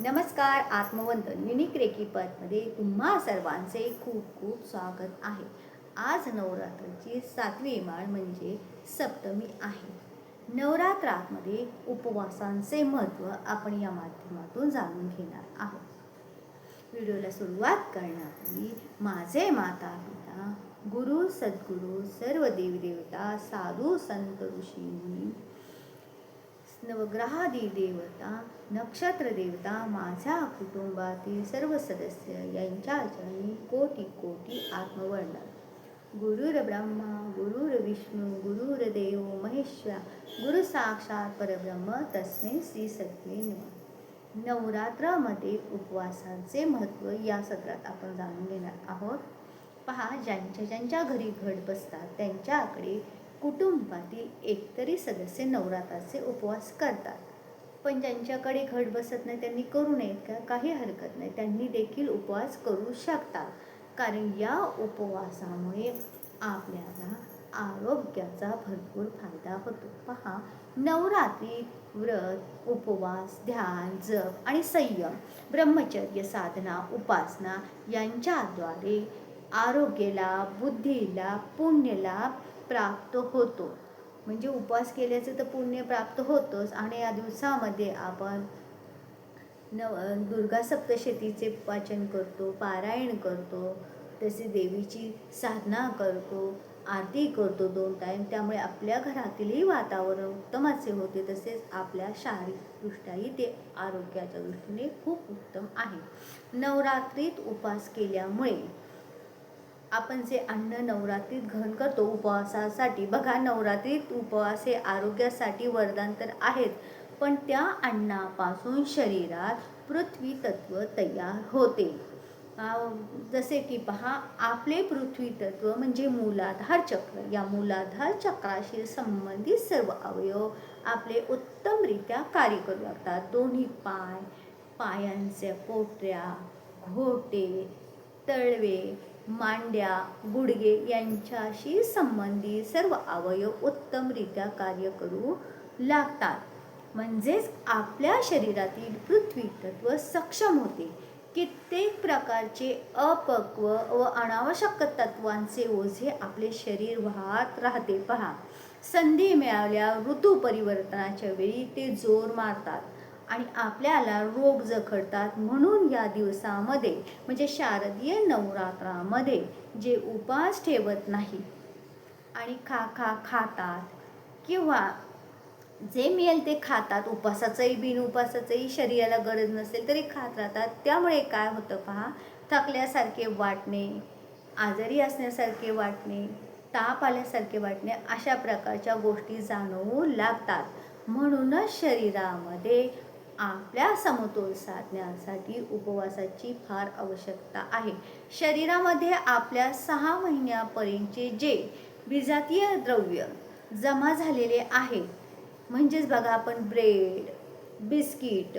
नमस्कार आत्मवंतन युनिक रेकीपतमध्ये तुम्हा सर्वांचे खूप खूप स्वागत आहे. आज नवरात्राची सातवी माळ म्हणजे सप्तमी आहे. नवरात्रामध्ये उपवासांचे महत्त्व आपण या माध्यमातून जाणून घेणार आहोत. व्हिडिओला सुरुवात करण्यापूर्वी माझे माता पिता गुरु सद्गुरू सर्व देवदेवता साधू संत ऋषी नवग्रहादी देवता नक्षत्र देवता माझ्या कुटुंबातील सर्व सदस्य यांच्या चरणी कोटी कोटी आत्मवर्णन गुरुर ब्रह्मा गुरुर विष्णू गुरुर देव महेश्वर गुरु साक्षात परब्रह्म तस्मे श्री सत्वे नवरात्रामध्ये उपवासाचे महत्त्व या सत्रात आपण जाणून घेणार आहोत. पहा ज्यांच्या ज्यांच्या घरी घट बसतात त्यांच्याकडे कुटुंबातील एकतरी सदस्य नवरात्राचे उपवास करतात. पण ज्यांच्याकडे घट बसत नाही त्यांनी करू नयेत का? काही हरकत नाही. त्यांनी देखील उपवास करू शकतात. कारण या उपवासामुळे आपल्याला आरोग्याचा भरपूर फायदा होतो. पहा नवरात्री व्रत उपवास ध्यान जप आणि संयम ब्रह्मचर्य साधना उपासना यांच्याद्वारे आरोग्याला बुद्धीला पुण्यला प्राप्त होतो. म्हणजे उपवास केल्याचं तर पुण्य प्राप्त होतंच आणि या दिवसामध्ये आपण नव दुर्गा सप्तशतीचे वाचन करतो पारायण करतो तसे देवीची साधना करतो आरती करतो दोन टाईम त्यामुळे आपल्या घरातीलही वातावरण उत्तमाचे होते तसेच आपल्या शारीरिकदृष्ट्याही ते आरोग्याच्या दृष्टीने खूप उत्तम आहे. नवरात्रीत उपवास केल्यामुळे आपण जे अन्न नवरात्रीत ग्रहण करतो उपवासासाठी बघा नवरात्रीत उपवास हे आरोग्यासाठी वरदान तर आहेत पण त्या अन्नापासून शरीरात पृथ्वी तत्व तयार होते. जसे की पहा आपले पृथ्वी तत्व म्हणजे मूलाधार चक्र. या मूलाधार चक्राशी संबंधित सर्व अवयव आपले उत्तमरित्या कार्य करू लागतात. दोन्ही पाय पायांचे पोटऱ्या घोटे तळवे मांड्या गुडघे यांच्याशी संबंधित सर्व अवयव उत्तमरित्या कार्य करू लागतात. म्हणजेच आपल्या शरीरातील पृथ्वी तत्व सक्षम होते. कित्येक प्रकारचे अपक्व व अनावश्यक तत्वांचे ओझे आपले शरीर वाहत राहते. पहा संधी मिळाल्या ऋतू परिवर्तनाच्या वेळी ते जोर मारतात. आणि आपल्याला रोग जखडतात म्हणून या दिवसामध्ये म्हणजे शारदीय नवरात्रामध्ये जे उपास ठेवत नाही आणि खा खा खातात किंवा जे मिळेल ते खातात. उपासाचंही बिन उपासाचंही शरीराला गरज नसेल तरी खात राहतात. त्यामुळे काय होतं पहा थकल्यासारखे वाटणे आजारी असण्यासारखे वाटणे ताप आल्यासारखे वाटणे अशा प्रकारच्या गोष्टी जाणवू लागतात. म्हणूनच शरीरामध्ये आपल्या समतोल साधण्यासाठी उपवासाची फार आवश्यकता आहे. शरीरामध्ये आपल्या सहा महिन्यापर्यंतचे जे विजातीय द्रव्य जमा झालेले आहे म्हणजेच बघा आपण ब्रेड बिस्किट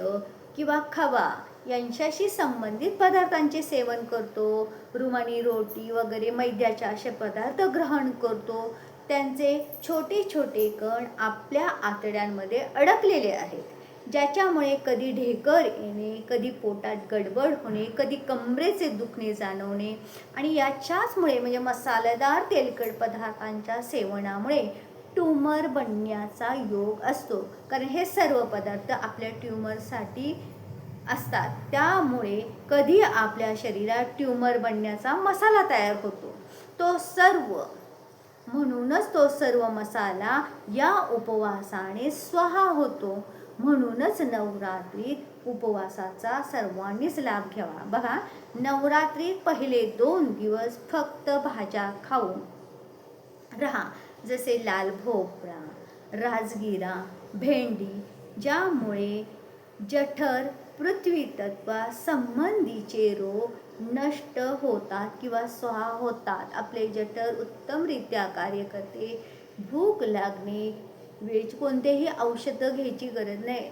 किंवा खवा यांच्याशी संबंधित पदार्थांचे सेवन करतो. रुमानी रोटी वगैरे मैद्याचे असे पदार्थ ग्रहण करतो. त्यांचे छोटे छोटे कण आपल्या आतड्यांमध्ये अडकलेले आहेत. ज्याच्यामुळे कधी ढेकर येणे कधी पोटात गडबड होणे कधी कमरेचे दुखणे जाणवणे आणि याच्याचमुळे म्हणजे मसालेदार तेलकट पदार्थांच्या सेवनामुळे ट्यूमर बनण्याचा योग असतो. कारण हे सर्व पदार्थ आपल्या ट्यूमरसाठी असतात. त्यामुळे कधी आपल्या शरीरात ट्यूमर बनण्याचा मसाला तयार होतो. तो सर्व म्हणूनच तो सर्व मसाला या उपवासाने स्वहा होतो. म्हणूनच नवरात्रीत उपवासाचा सर्वांनीच लाभ घ्यावा. बघा नवरात्रीत पहिले दोन दिवस फक्त भाज्या खाऊन रहा. जसे लाल भोपळा राजगिरा भेंडी ज्यामुळे जठर पृथ्वी तत्वा संबंधीचे रोग नष्ट होतात किंवा स्वाहा होतात. आपले जठर उत्तमरित्या कार्य करते. भूक लागणे वेज कोणतेही औषधं घ्यायची गरज नाही.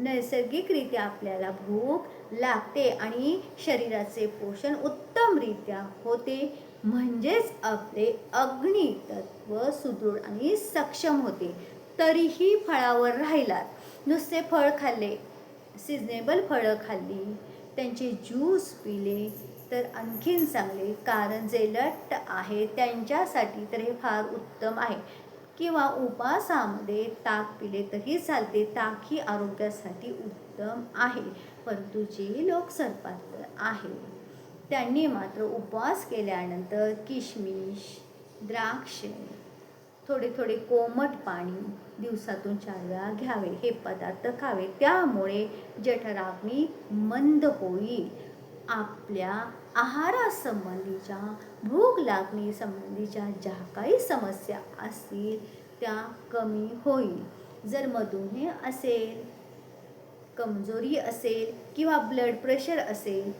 नैसर्गिकरित्या आपल्याला भूक लागते आणि शरीराचे पोषण उत्तमरित्या होते. म्हणजेच आपले अग्नितत्व सुदृढ आणि सक्षम होते. तरीही फळावर राहिलात. नुसते फळ खाल्ले सिजनेबल फळं खाल्ली त्यांचे ज्यूस पिले तर आणखीन चांगले. कारण जे लट्ट आहे त्यांच्यासाठी तर हे फार उत्तम आहे. किंवा उपासामध्ये ताक पिले तरी चालते. ताक ही आरोग्यासाठी उत्तम आहे. परंतु जे लोक सरपात्र आहे त्यांनी मात्र उपवास केल्यानंतर किशमिश द्राक्ष थोडे थोडे कोमट पाणी दिवसातून चार वेळा घ्यावे. हे पदार्थ खावे. त्यामुळे जठराग्नी मंद होईल. आपल्या आहारासंबंधीच्या भूक लागणी संबंधीच्या ज्या काही समस्या असतील त्या कमी होईल. जर मधुमेह असेल कमजोरी असेल किंवा ब्लड प्रेशर असेल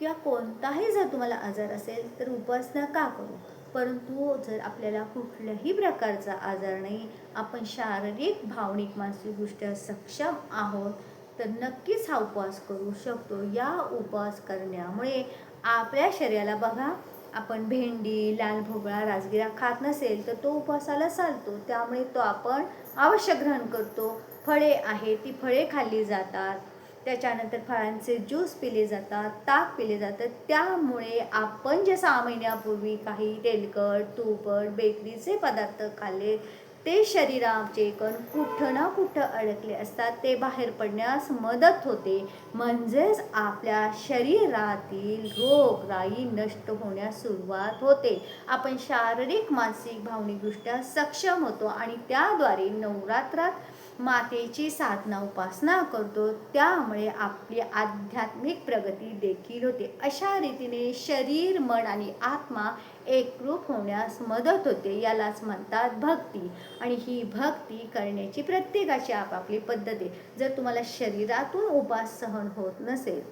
किंवा कोणताही जर तुम्हाला आजार असेल तर उपासना का करू. परंतु जर आपल्याला कुठल्याही प्रकारचा आजार नाही आपण शारीरिक भावनिक मानसिकदृष्ट्या सक्षम आहोत तर नक्कीच हा उपवास करू शकतो. या उपवास करण्यामुळे आपल्या शरीराला बघा आपण भेंडी लाल भोगळा राजगिरा खात नसेल तर तो उपवासाला चालतो. त्यामुळे तो आपण अवश्य ग्रहण करतो. फळे आहेत ती फळे खाल्ली जातात. त्याच्यानंतर फळांचे ज्यूस पिले जातात ताक पिले जातात. त्यामुळे आपण जे सहा महिन्यापूर्वी काही तेलकट तुपट बेकरीचे पदार्थ खाल्ले ते शरीराचे कण कुठं ना कुठं अडकले असतात ते बाहेर पडण्यास मदत होते. म्हणजेच आपल्या शरीरातील रोगराई नष्ट होण्यास सुरुवात होते. आपण शारीरिक मानसिक भावनिकदृष्ट्या सक्षम होतो आणि त्याद्वारे नवरात्रात मातेची साधना उपासना करतो त्यामुळे आपली आध्यात्मिक प्रगती देखील होते. अशा रीतीने शरीर मन आणि आत्मा एकरूप होण्यास मदत होते यालाच म्हणतात भक्ती. आणि ही भक्ती करण्याची प्रत्येकाची आपापली पद्धत आहे. जर तुम्हाला शरीरातून उपास सहन होत नसेल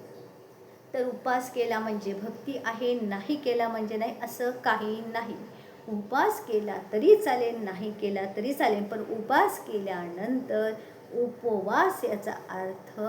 तर उपास केला म्हणजे भक्ती आहे नाही केला म्हणजे नाही असं काही नाही. उपास केला तरी चालेल नाही केला तरी चालेल. पण उपास केल्यानंतर उपवास याचा अर्थ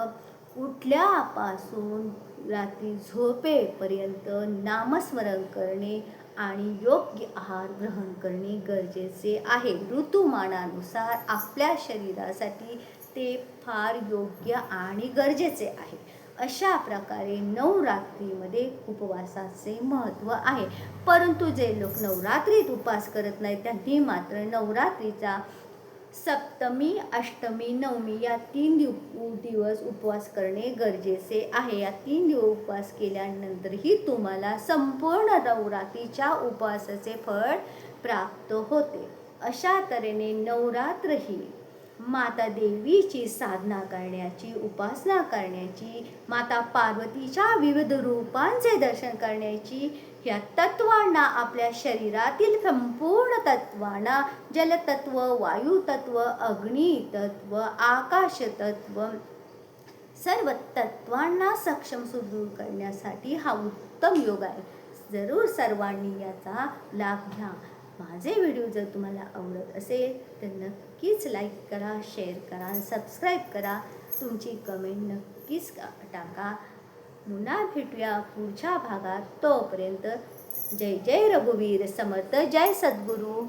उठल्यापासून रात्री झोपेपर्यंत नामस्मरण करणे आणि योग्य आहार ग्रहण करणे गरजेचे आहे. ऋतुमानानुसार आपल्या शरीरासाठी ते फार योग्य आणि गरजेचे आहे. अशा प्रकारे नवरात्रीमध्ये उपवासाचे महत्त्व आहे. परंतु जे लोक नवरात्रीत उपवास करत नाहीत त्यांनी मात्र नवरात्रीचा सप्तमी अष्टमी नवमी या तीन दिव दिवस उपवास करणे गरजेचे आहे. या तीन दिवस उपवास केल्यानंतरही तुम्हाला संपूर्ण नवरात्रीच्या उपवासाचे फळ प्राप्त होते. अशा तऱ्हेने नवरात्र ही माता देवीची साधना करण्याची उपासना करण्याची माता पार्वतीच्या विविध रूपांचे दर्शन करण्याची ह्या तत्वांना आपल्या शरीरातील संपूर्ण तत्वांना जलतत्व वायुतत्व अग्नितत्व आकाशतत्व सर्व तत्वांना सक्षम सुदृढ करण्यासाठी हा उत्तम योग आहे. जरूर सर्वांनी याचा लाभ घ्या. माझे व्हिडिओ जर तुम्हाला आवडत असेल तर नक्कीच लाईक करा शेअर करा सबस्क्राईब करा. तुमची कमेंट नक्कीच टाका. पुन्हा भेटूया पुढच्या भागात. तोपर्यंत जय जय रघुवीर समर्थ जय सद्गुरू.